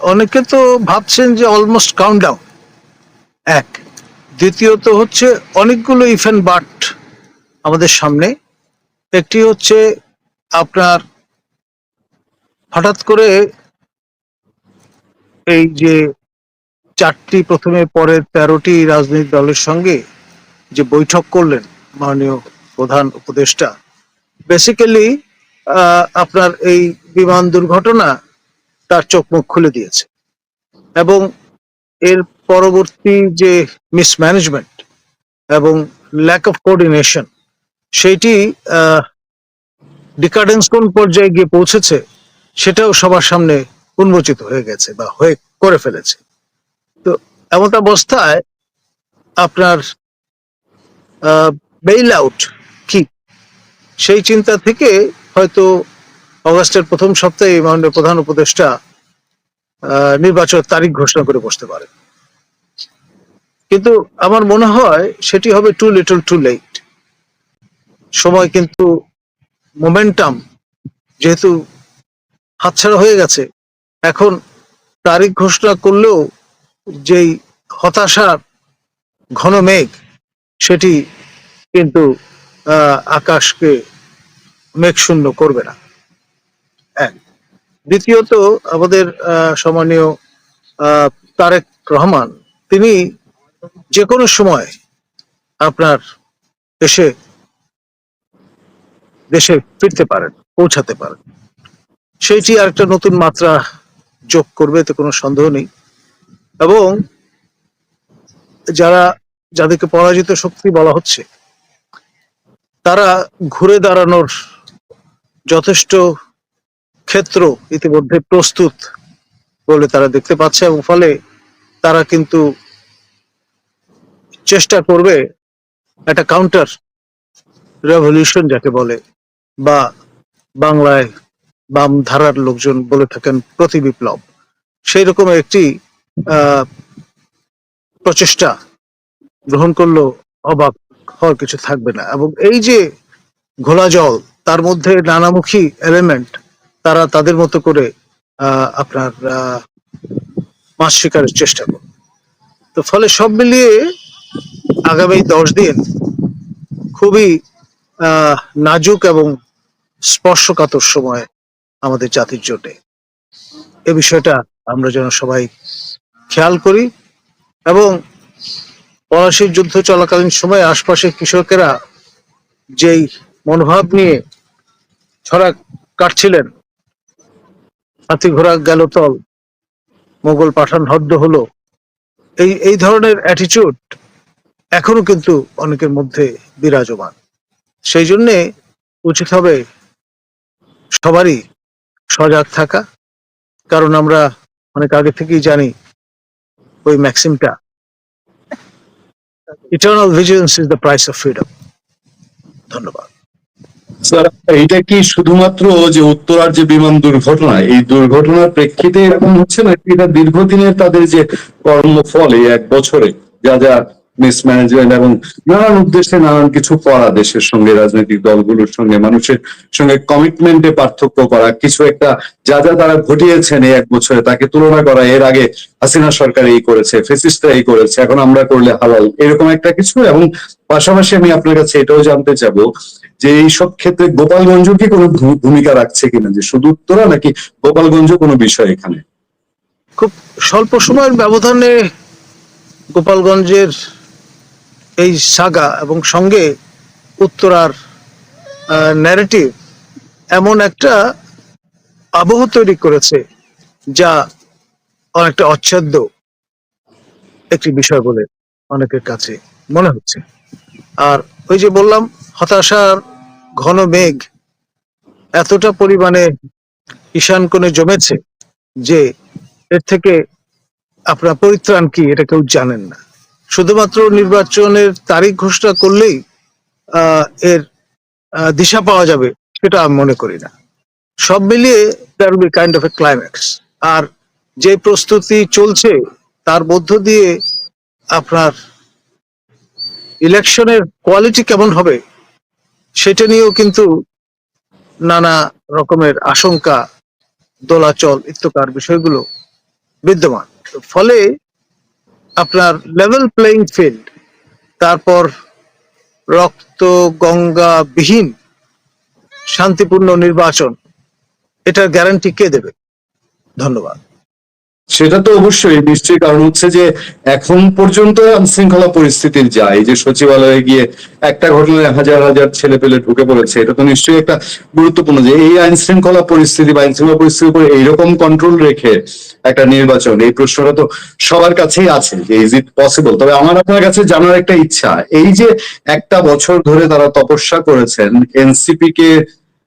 অনেকে তো ভাবছেন যে অলমোস্ট কাউন্টডাউন এক। দ্বিতীয়ত হচ্ছে অনেকগুলো ইফেন্ট বাট আমাদের সামনে। একটি হচ্ছে আপনার হঠাৎ করে এই যে চারটি, প্রথমে পরে তেরোটি রাজনৈতিক দলের সঙ্গে যে বৈঠক করলেন মাননীয় প্রধান উপদেষ্টা বেসিক্যালি আপনার এই বিমান দুর্ঘটনা তার চোখ মুখ খুলে দিয়েছে। এবং এর পরবর্তী যে মিসম্যানেজমেন্ট এবং ল্যাক অফ কোঅর্ডিনেশন সেইটি ডিকার্ডেন্স কোন পর্যায়ে গিয়ে পৌঁছেছে, সেটাও সবার সামনে উন্মোচিত হয়ে গেছে বা হয়ে করে ফেলেছে। তো এমন অবস্থায় আপনার বেইল আউট কি? সেই চিন্তা থেকে হয়তো অগাস্টের প্রথম সপ্তাহে এই মাননীয় প্রধান উপদেষ্টা নির্বাচনের তারিখ ঘোষণা করে বসতে পারে। কিন্তু আমার মনে হয় সেটি হবে টু লিটল টু লেট সময় কিন্তু মোমেন্টাম যেহেতু হাতছাড়া হয়ে গেছে, এখন তারিখ ঘোষণা করলেও যেই হতাশার ঘন মেঘ, সেটি কিন্তু আকাশকে মেঘশূন্য করবে না। দ্বিতীয়ত আমাদের সম্মানীয় তারেক রহমান, তিনি যে কোনো সময় আপনার এসে দেশে ফিরতে পারেন, পৌঁছাতে পারেন। সেইটি আরেকটা নতুন মাত্রা যোগ করবে, এতে কোনো সন্দেহ নেই। এবং যারা, যাদেরকে পরাজিত শক্তি বলা হচ্ছে, তারা ঘুরে দাঁড়ানোর যথেষ্ট ক্ষেত্র ইতিমধ্যে প্রস্তুত বলে তারা দেখতে পাচ্ছে এবং ফলে তারা কিন্তু চেষ্টা করবে একটা কাউন্টার রেভলিউশন যাকে বলে, বা বাংলায় বাম ধারার লোকজন বলে থাকেন প্রতি বিপ্লব। সেই রকম একটি প্রচেষ্টা গ্রহণ করল অবাক হওয়ার কিছু থাকবে না। এবং এই যে ঘোলা জল, তার মধ্যে নানামুখী এলিমেন্ট তারা তাদের মতো করে আপনার মাছ শিকারের চেষ্টা করবে। তো ফলে সব মিলিয়ে আগামী দশ দিন খুবই নাজুক এবং স্পর্শকাতর সময় আমাদের জাতির জন্য। এ বিষয়টা আমরা যেন সবাই খেয়াল করি এবং পলাশির যুদ্ধ চলাকালীন সময়ে আশপাশের কৃষকেরা যেই মনোভাব নিয়ে ছড়া কাটছিলেন হাতি ঘোড়া গেল তল। মোগল পাঠান হদ্দ হলো। এই এই ধরনের অ্যাটিচিউড এখনও কিন্তু অনেকের মধ্যে বিরাজমান। সেই জন্যে উচিত হবে সবারই সজাগ থাকা। কারণ আমরা অনেক আগে থেকেই জানি ওই ম্যাক্সিমটা। Eternal vigilance is the price of freedom ধন্যবাদ। এইটা কি শুধুমাত্র যে উত্তরার যে বিমান দুর্ঘটনা, এই দুর্ঘটনার প্রেক্ষিতে এরকম হচ্ছে না এটা দীর্ঘদিনের তাদের যে কর্মফল এই এক বছরে? যা যা মিসম্যানেজমেন্ট এবং নানান উদ্দেশ্যে নানান কিছু করা দেশের সঙ্গে, রাজনৈতিক দলগুলোর সঙ্গে, মানুষের সঙ্গে কমিটমেন্টে পার্থক্য করা, কিছু একটা যা যা তারা ঘটিয়েছেন এই এক বছরে তাকে তুলনা করা, এর আগে হাসিনা সরকার এই করেছে ফেসিস্টরা এই করেছে, এখন আমরা করলে হালাল, এরকম একটা কিছু। এবং পাশাপাশি আমি আপনার কাছে এটাও জানতে চাবো যে এই সব ক্ষেত্রে গোপালগঞ্জ কি কোনো ভূমিকা রাখছে কিনা? যে শুধু উত্তরা নাকি গোপালগঞ্জ কোনো বিষয় এখানে? খুব স্বল্প সময়ের ব্যবধানে গোপালগঞ্জের এই সাগা এবং সঙ্গে উত্তরার ন্যারেটিভ এমন একটা আবহ তৈরি করেছে যা অনেকটা অচ্ছেদ্য একটি বিষয় বলে অনেকের কাছে মনে হচ্ছে। আর ওই যে বললাম, হতাশার ঘন মেঘ এতটা পরিমাণে ঈশান কোণে জমেছে যে এর থেকে আপনার পরিত্রাণ কি, এটা কেউ জানেন না। শুধুমাত্র নির্বাচনের তারিখ ঘোষণা করলেই এর দিশা পাওয়া যাবে, সেটা আমি মনে করি না। সব মিলিয়ে কাইন্ড অফ এ ক্লাইম্যাক্স আর যে প্রস্তুতি চলছে, তার মধ্য দিয়ে আপনার ইলেকশনের কোয়ালিটি কেমন হবে, সেটা নিয়েও কিন্তু নানা রকমের আশঙ্কা, দোলাচল ইত্যকার বিষয়গুলো বিদ্যমান। ফলে আপনার লেভেল প্লেইং ফিল্ড তারপর রক্ত গঙ্গা বিহীন শান্তিপূর্ণ নির্বাচন, এটার গ্যারান্টি কে দেবে? ধন্যবাদ। সেটা তো অবশ্যই, নিশ্চয়ই। কারণ হচ্ছে যে এখন পর্যন্ত আইনশৃঙ্খলা পরিস্থিতির যায় যে সচিবালয়ে গিয়ে একটা ঘটনায় হাজার হাজার ছেলে পেলে ঢুকে পড়েছে, এটা তো নিশ্চয়ই একটা গুরুত্বপূর্ণ যে এই আইনশৃঙ্খলা পরিস্থিতি বা আইন শৃঙ্খলা পরিস্থিতির উপর এইরকম কন্ট্রোল রেখে একটা নির্বাচন, এই প্রশ্নটা তো সবার কাছেই আছে যে ইজ ইট পসিবল তবে আমার আপনার কাছে জানার একটা ইচ্ছা, এই যে একটা বছর ধরে তারা তপস্যা করেছেন, এনসিপি কে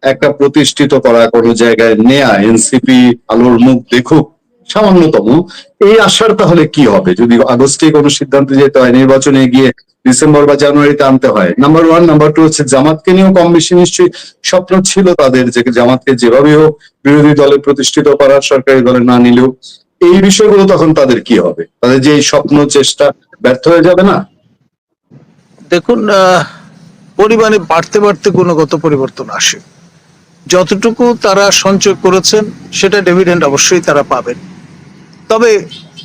একটা প্রতিষ্ঠিত করা কোনো জায়গায় নেয়া, এনসিপি আলোর মুখ দেখুক সামান্যতম। এই আশার তাহলে কি হবে? যদি আগস্টে কোনো সিদ্ধান্তে যেতে হয়, নির্বাচনে গিয়ে ডিসেম্বর বা জানুয়ারিতে আনতে হয় নাম্বার ওয়ান নাম্বার টু হচ্ছে জামাতকে নিয়েও কম বেশি নিশ্চয়ই স্বপ্ন ছিল তাদের যে জামাতকে যেভাবে হোক বিরোধী দলে প্রতিষ্ঠিত করার, সরকারি দলে না নিলেও। এই বিষয়গুলো তখন তাদের কি হবে? তাদের যে স্বপ্ন, চেষ্টা ব্যর্থ হয়ে যাবে না? দেখুন পরিমাণে বাড়তে বাড়তে গুণগত পরিবর্তন আসে। যতটুকু তারা সঞ্চয় করেছেন, সেটা ডিভিডেন্ড অবশ্যই তারা পাবেন। তবে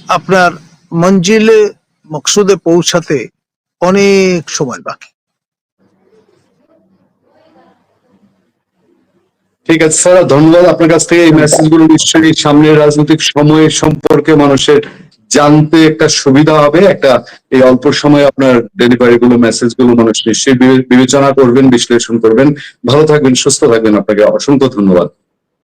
আপনার মঞ্জিলে, মকসুদে পৌঁছাতে অনেক সময় বাকি। ঠিক আছে, স্যার, ধন্যবাদ। আপনার কাছ থেকে এই মেসেজগুলো নিশ্চয়ই সামনের রাজনৈতিক সময় সম্পর্কে মানুষের জানতে একটা সুবিধা হবে। একটা, এই অল্প সময়ে আপনার ডেলিভারি গুলো মেসেজগুলো মানুষ নিশ্চয়ই বিবেচনা করবেন, বিশ্লেষণ করবেন। ভালো থাকবেন, সুস্থ থাকবেন। আপনাকে অসংখ্য ধন্যবাদ।